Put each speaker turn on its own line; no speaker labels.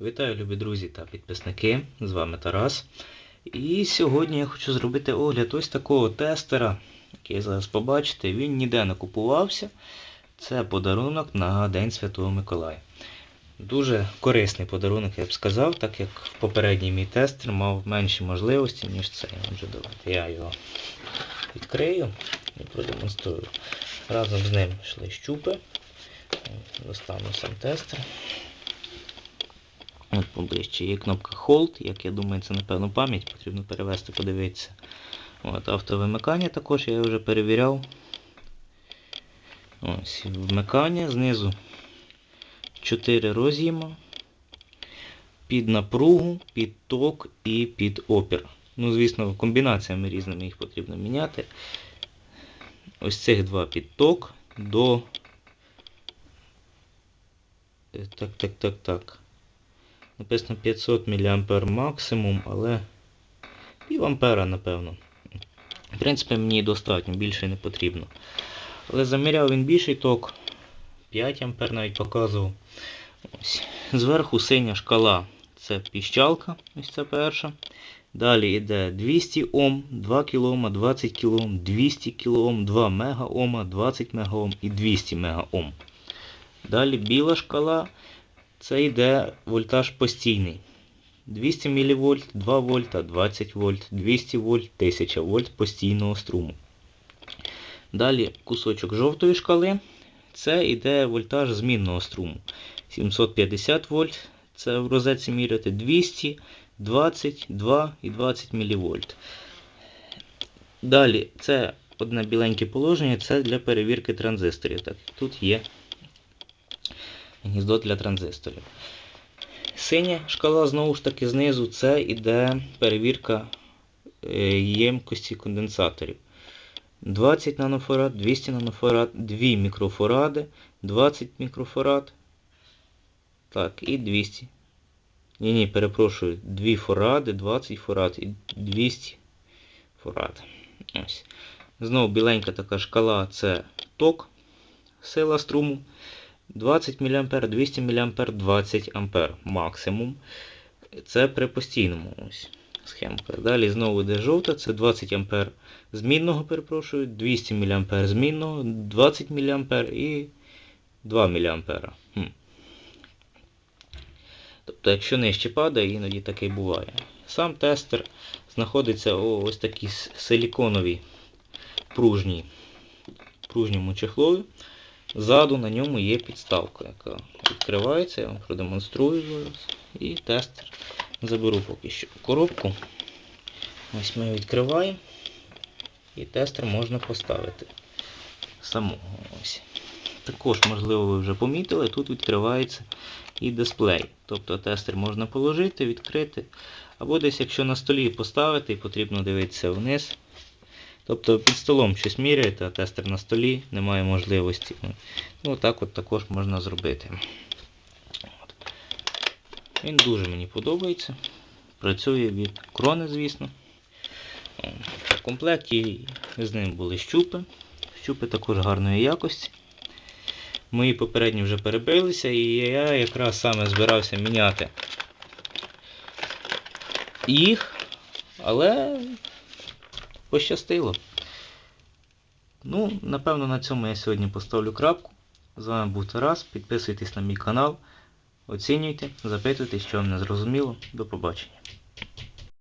Вітаю, любі друзі та підписники. З вами Тарас. І сьогодні я хочу зробити огляд ось такого тестера, який зараз побачите. Він ніде не купувався. Це подарунок на День Святого Миколая. Дуже корисний подарунок, я б сказав, так як попередній мій тестер мав менші можливості, ніж цей. Отже, давайте я його відкрию і продемонструю. Разом з ним йшли щупи. Достану сам тестер. Поближче. Є кнопка Hold, як я думаю, це напевно пам'ять, потрібно перевести, подивитися. От, Автовимикання також я вже перевіряв. Ось, вмикання, знизу 4 роз'єма. Під напругу, під ток і під опір. Ну, звісно, комбінаціями різними їх потрібно міняти. Ось цих два під ток до. Так, так, так, так. Написано 500 мА максимум, але пів ампера, напевно. В принципі, мені достатньо, більше не потрібно. Але заміряв він більший ток. 5 ампер навіть показував. Ось. Зверху синя шкала це піщалка, ось це перша. Далі йде 200 Ом, 2 кОм, 20 кОм, 200 кОм, 2 МегаОм, 20 МегаОм і 200 МегаОм. Далі біла шкала. Це йде вольтаж постійний. 200 мВ, 2 вольта, 20 вольт, 200 вольт, 1000 вольт постійного струму. Далі кусочок жовтої шкали. Це йде вольтаж змінного струму. 750 вольт. Це в розетці міряти 200, 20, 2 і 20 мВ. Далі це одне біленьке положення, це для перевірки транзисторів. Так, Тут є гніздо для транзисторів. Синя шкала, знову ж таки, знизу це іде перевірка е, ємкості конденсаторів. 20 нанофарад, 200 нанофарад, 2 мікрофаради, 20 мікрофарад. Так, і 200. Ні, ні, перепрошую, 2 фаради, 20 фарад і 200 фарад. Ось. Знову біленька така шкала це ток, сила струму. 20 мА, 200 мА, 20 А максимум. Це при постійному ось схемка. Далі знову йде жовта, це 20 А змінного, перепрошую, 200 мА змінного, 20 мА і 2 мА. Хм. Тобто, якщо нижче падає, іноді таке буває. Сам тестер знаходиться у ось такій силіконовій пружній, пружньому чехлові. Ззаду на ньому є підставка, яка відкривається, я вам продемонструю зараз. І тестер заберу поки що коробку. Ось ми відкриваємо. І тестер можна поставити самого. Ось. Також, можливо, ви вже помітили, тут відкривається і дисплей. Тобто тестер можна положити, відкрити. Або десь, якщо на столі поставити потрібно дивитися вниз. Тобто під столом щось міряєте, а тестер на столі, немає можливості. Ну, так от також можна зробити. От. Він дуже мені подобається. Працює від крони, звісно. В комплекті з ним були щупи. Щупи також гарної якості. Мої попередні вже перебилися і я якраз саме збирався міняти їх, але пощастило. Ну, напевно, на цьому я сьогодні поставлю крапку. З вами був Тарас. Підписуйтесь на мій канал, оцінюйте, запитуйте, що вам не зрозуміло. До побачення.